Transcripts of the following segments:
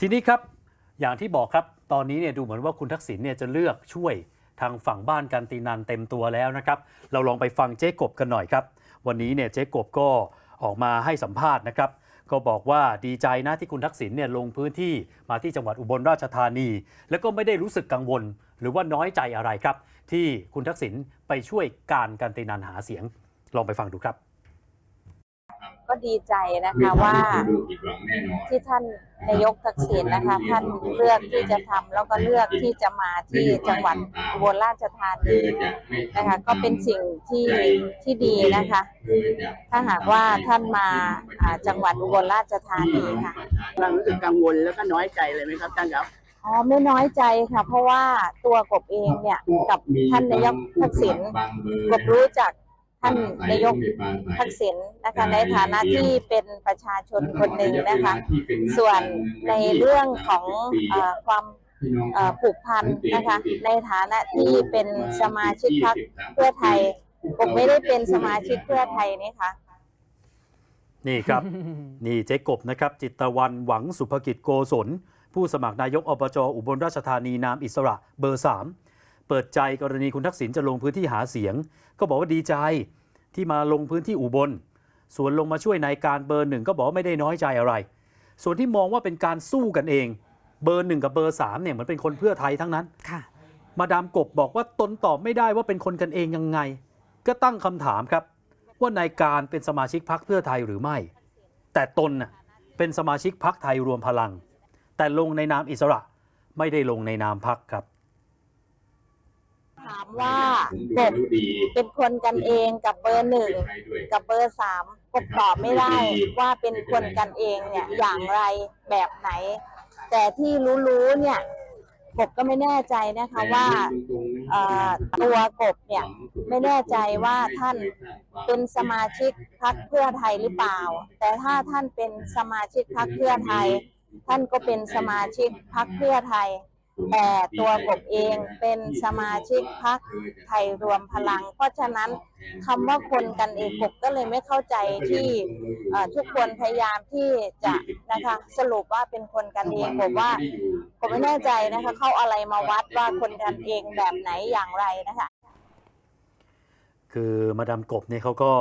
ทีนี้ครับอย่างที่บอกครับตอนนี้เนี่ยดูเหมือนว่าคุณทักษิณเนี่ยจะเลือกช่วยทางฝั่งบ้านกันตินันเต็มตัวแล้วนะครับ เราลองไปฟังเจ๊กบกันหน่อยครับ วันนี้เนี่ยเจ๊กบก็ออกมาให้สัมภาษณ์นะครับ ก็บอกว่าดีใจนะที่คุณทักษิณเนี่ยลงพื้นที่มาที่จังหวัดอุบลราชธานี แล้วก็ไม่ได้รู้สึกกังวล หรือว่าน้อยใจอะไรครับ ที่คุณทักษิณไปช่วยการกันตินันหาเสียง ลองไปฟังดูครับ ก็ดีใจนะคะว่าที่ท่านนายกทักษิณนะคะ ท่านเลือกที่จะทำแล้วก็เลือกที่จะมาที่จังหวัดอุบลราชธานีนะคะ ก็เป็นสิ่งที่ที่ดีนะคะ ถ้าหากว่าท่านมาอ่าจังหวัดอุบลราชธานีค่ะกำลังรู้สึกกังวลแล้วก็น้อยใจเลยไหมครับท่านครับอ๋อไม่น้อยใจค่ะ เพราะว่าตัวกบเองเนี่ยกับท่านนายกทักษิณกบรู้จัก ท่านนายกทักษิณนะคะในฐานะที่เป็นประชาชนคนหนึ่งนะคะ ส่วนในเรื่องของเออความเอ่อผูกพันนะคะ ในฐานะที่เป็นสมาชิกพรรคเพื่อไทยผมไม่ได้เป็นสมาชิกเพื่อไทยนี่ค่ะนี่ครับ นี่เจ๊กบนะครับ จิตรวันหวังสุภกิจโกศล ผู้สมัครนายกอบจอุบลราชธานีนามอิสระเบอร์3 เปิดใจกรณีคุณทักษิณจะลงพื้นที่หาเสียง ก็บอกว่าดีใจที่มาลงพื้นที่อุบล ส่วนลงมาช่วยในายการเบอร์หนึ่งก็บอกว่าไม่ได้น้อยใจอะไร ส่วนที่มองว่าเป็นการสู้กันเอง เบอร์หนึ่งกับเบอร์สามเนี่ยเหมือนเป็นคนเพื่อไทยทั้งนั้นค่ะ มาดามกบบอกว่าตนตอบไม่ได้ว่าเป็นคนกันเองยังไง ก็ตั้งคำถามครับ ว่านายการเป็นสมาชิกพักเพื่อไทยหรือไม่ แต่ตนน่ะเป็นสมาชิกพักไทยรวมพลัง แต่ลงในนามอิสระไม่ได้ลงในนามพักครับถามว่ากบเป็นคนกันเองกับเบอร์หนึ่งกับเบอร์สามกบตอบไม่ได้ว่าเป็นคนกันเองเนี่ยอย่างไรแบบไหน แต่ที่รู้ๆเนี่ยกบก็ไม่แน่ใจนะคะว่าเอ่อตัวกบเนี่ยไม่แน่ใจว่าท่านเป็นสมาชิกพักเพื่อไทยหรือเปล่า แต่ถ้าท่านเป็นสมาชิกพักเพื่อไทย ท่านก็เป็นสมาชิกพักเพื่อไทย แต่ตัวกบเองเป็นสมาชิกพักไทยรวมพลัง เพราะฉะนั้นคำว่าคนกันเองกบก็เลยไม่เข้าใจที่เอ่อทุกคนพยายามที่จะนะคะสรุปว่าเป็นคนกันเองผมว่าผมไม่แน่ใจนะคะเข้าอะไรมาวัดว่าคนกันเองแบบไหนอย่างไรนะคะคือมาดามกบเนี่ยเขาก็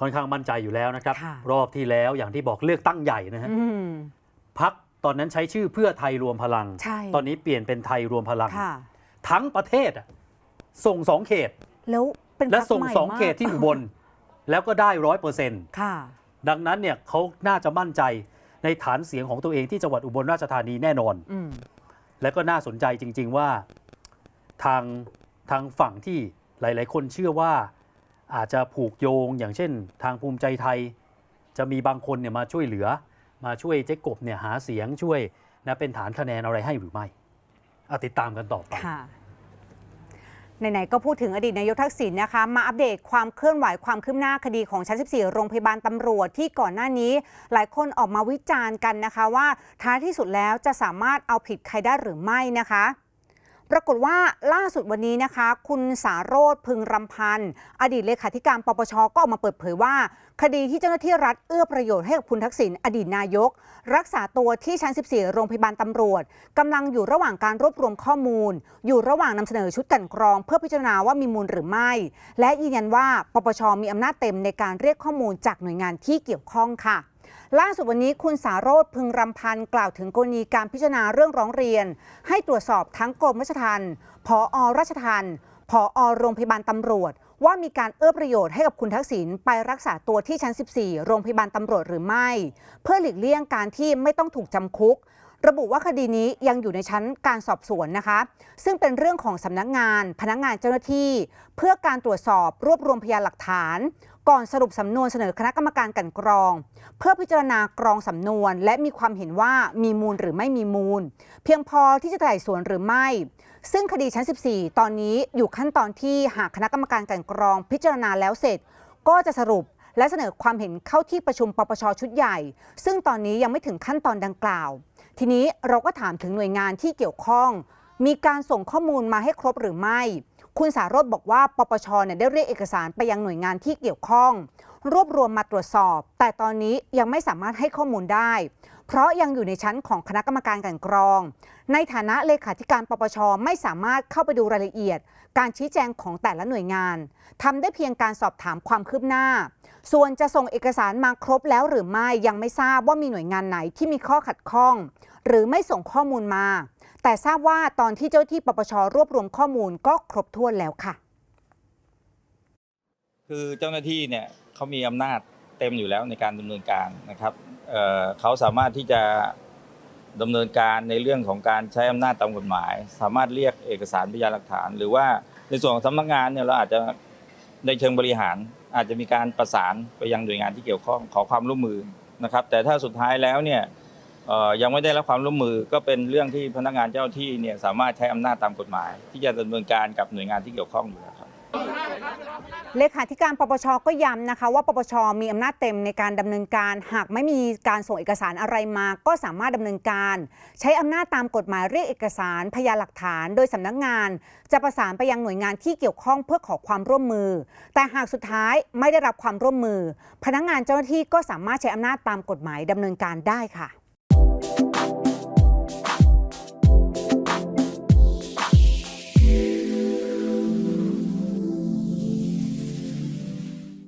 ค่อนข้างมั่นใจอยู่แล้วนะครับค่ะรอบที่แล้วอย่างที่บอกเลือกตั้งใหญ่นะฮะอืมพัก ตอนนั้นใช้ชื่อเพื่อไทยรวมพลัง ใช่ตอนนี้เปลี่ยนเป็นไทยรวมพลัง ค่ะ ทั้งประเทศอะส่งสองเขต แล้วเป็นและพรรคส่งใหม่สองมากเขตที่อุบล แล้วก็ได้ร้อยเปอร์เซ็นต์ค่ะ ดังนั้นเนี่ยเขาน่าจะมั่นใจในฐานเสียงของตัวเองที่จังหวัดอุบลราชธานีแน่นอน อืม และก็น่าสนใจจริง ๆว่าทางทางฝั่งที่หลาย ๆ คนเชื่อว่าอาจจะผูกโยงอย่างเช่น ทางภูมิใจไทย จะมีบางคนเนี่ยมาช่วยเหลือ มาช่วยเจ๊กบเนี่ยหาเสียงช่วยนะเป็นฐานคะแนนอะไรให้หรือไม่อาติดตามกันต่อไปไหนๆก็พูดถึงอดีตนายกทักษิณนะคะ มาอัปเดตความเคลื่อนไหวความคืบหน้าคดีของชั้น 14 โรงพยาบาลตำรวจที่ก่อนหน้านี้ หลายคนออกมาวิจารณ์กันนะคะว่าท้ายที่สุดแล้วจะสามารถเอาผิดใครได้หรือไม่นะคะ ปรากฏว่าล่าสุดวันนี้นะคะ คุณสารโรธพึงรำพันธ์อดีตเลขาธิการปปชก็ออกมาเปิดเผยว่า คดีที่เจ้าหน้าที่รัฐเอื้อประโยชน์ให้กับคุณทักษิณอดีตนายก รักษาตัวที่ชั้น 14 โรงพยาบาลตำรวจกำลังอยู่ระหว่างการรวบรวมข้อมูล อยู่ระหว่างนำเสนอชุดกันกรอง เพื่อพิจารณาว่ามีมูลหรือไม่ และยืนยันว่าปปชมีอำนาจเต็มในการเรียกข้อมูลจากหน่วยงานที่เกี่ยวข้องค่ะ ล่าสุดวันนี้คุณสารโรธพึงรำพันธ์กล่าวถึงกรณีการพิจารณาเรื่องร้องเรียน ให้ตรวจสอบทั้งกรมราชทัณฑ์ผอราชทัณฑ์ผอโรงพยาบาลตำรวจ ว่ามีการเอื้อประโยชน์ให้กับคุณทักษิณไปรักษาตัวที่ชั้น 14 โรงพยาบาลตำรวจหรือไม่ เพื่อหลีกเลี่ยงการที่ไม่ต้องถูกจำคุก ระบุว่าคดีนี้ยังอยู่ในชั้นการสอบสวนนะคะ ซึ่งเป็นเรื่องของสำนักงาน พนักงานเจ้าหน้าที่ เพื่อการตรวจสอบรวบรวมพยานหลักฐาน ก่อนสรุปสำนวนเสนอคณะกรรมการกลันกรอง เพื่อพิจารณากรองสำนวน และมีความเห็นว่ามีมูลหรือไม่มีมูล เพียงพอที่จะไต่สวนหรือไม่ ซึ่งคดีชั้น 14 ตอนนี้อยู่ขั้นตอนที่หากคณะกรรมการกลันกรอง พิจารณาแล้วเสร็จ ก็จะสรุปและเสนอความเห็นเข้าที่ประชุมปปชชุดใหญ่ ซึ่งตอนนี้ยังไม่ถึงขั้นตอนดังกล่าว ทีนี้เราก็ถามถึงหน่วยงานที่เกี่ยวข้อง มีการส่งข้อมูลมาให้ครบหรือไม่ คุณสารสบอกว่าปปชเนี่ยได้เรียกเอกสารไปยังหน่วยงานที่เกี่ยวข้อง รวบรวมมาตรวจสอบ แต่ตอนนี้ยังไม่สามารถให้ข้อมูลได้ เพราะยังอยู่ในชั้นของคณะกรรมการกันกรอง ในฐานะเลขาธิการปปชไม่สามารถเข้าไปดูรายละเอียด การชี้แจงของแต่ละหน่วยงานทำได้เพียงการสอบถามความคืบหน้า ส่วนจะส่งเอกสารมาครบแล้วหรือไม่ยังไม่ทราบว่ามีหน่วยงานไหนที่มีข้อขัดข้อง หรือไม่ส่งข้อมูลมา แต่ทราบว่าตอนที่เจ้าที่ปปชรวบรวมข้อมูลก็ครบถ้วนแล้วค่ะ คือเจ้าหน้าที่เนี่ยเขามีอำนาจเต็มอยู่แล้วในการดำเนินการนะครับเเขาสามารถที่จะดำเนินการในเรื่องของการใช้อำนาจตามกฎหมาย สามารถเรียกเอกสารพยานหลักฐาน หรือว่าในส่วนของสำนักงานเนี่ยเราอาจจะในเชิงบริหาร อาจจะมีการประสานไปยังหน่วยงานที่เกี่ยวข้องขอความร่วมมือนะครับ แต่ถ้าสุดท้ายแล้วเนี่ย ยังไม่ได้รับความร่วมมือก็เป็นเรื่องที่พนักงานเจ้าที่เนี่ยสามารถใช้อำนาจตามกฎหมาย ที่จะดำเนินการกับหน่วยงานที่เกี่ยวข้องอยู่แล้วครับเลขาธิการปปชก็ย้ำนะคะว่าปปชมีอำนาจเต็มในการดำเนินการ หากไม่มีการส่งเอกสารอะไรมา ก็สามารถดำเนินการ ใช้อำนาจตามกฎหมายเรียกเอกสารพยานหลักฐาน โดยสำนักงาน จะประสานไปยังหน่วยงานที่เกี่ยวข้องเพื่อขอความร่วมมือ แต่หากสุดท้ายไม่ได้รับความร่วมมือ พนักงานเจ้าหน้าที่ก็สามารถใช้อำนาจตามกฎหมายดำเนินการได้ค่ะ